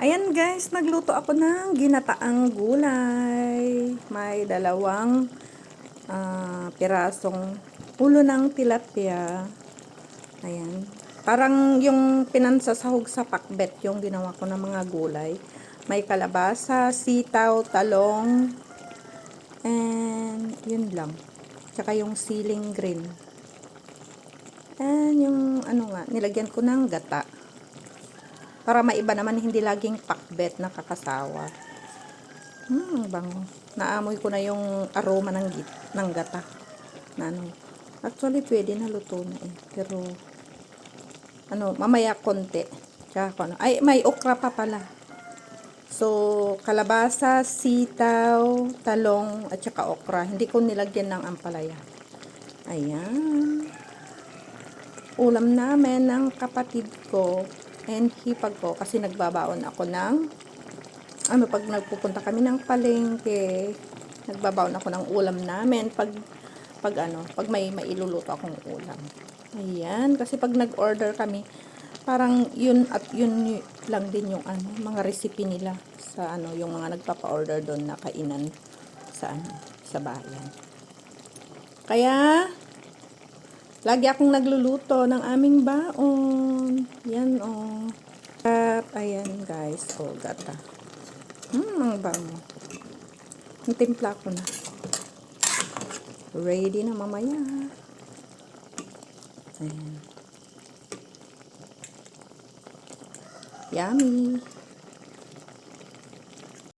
Ayan guys, nagluto ako ng ginataang gulay. May dalawang ah, pirasong ulo ng tilapia. Ayan. Parang yung pinansasahog sa pakbet yung ginawa ko ng mga gulay. May kalabasa, sitaw, talong, and yun lang. Tsaka yung siling green. And yung ano nga, nilagyan ko ng gata. Para maiba naman, hindi laging pakbet na kakasawa. Hmm, bango. Naamoy ko na yung aroma ng, git, ng gata. Na ano. Actually, pwede na luto na eh. Pero, ano, mamaya konti. Tsaka ano. Ay, may okra pa pala. So, kalabasa, sitaw, talong, at saka okra. Hindi ko nilagyan ng ampalaya. Ayan ulam namin ng kapatid ko and hipag ko kasi nagbabaon ako ng ano pag nagpupunta kami ng palengke nagbabaon ako ng ulam namin pag pag ano pag may mailuluto akong ulam ayan kasi pag nag-order kami parang yun at yun lang din yung ano mga recipe nila sa ano yung mga nagpapa-order doon na kainan sa ano sa bayan kaya Lagi akong nagluluto ng aming baon. Yan, oh. At, ayan, guys. Oh, gata. Hmm, ang bango. Ang timpla ko na. Ready na mamaya. Ayan. Yummy.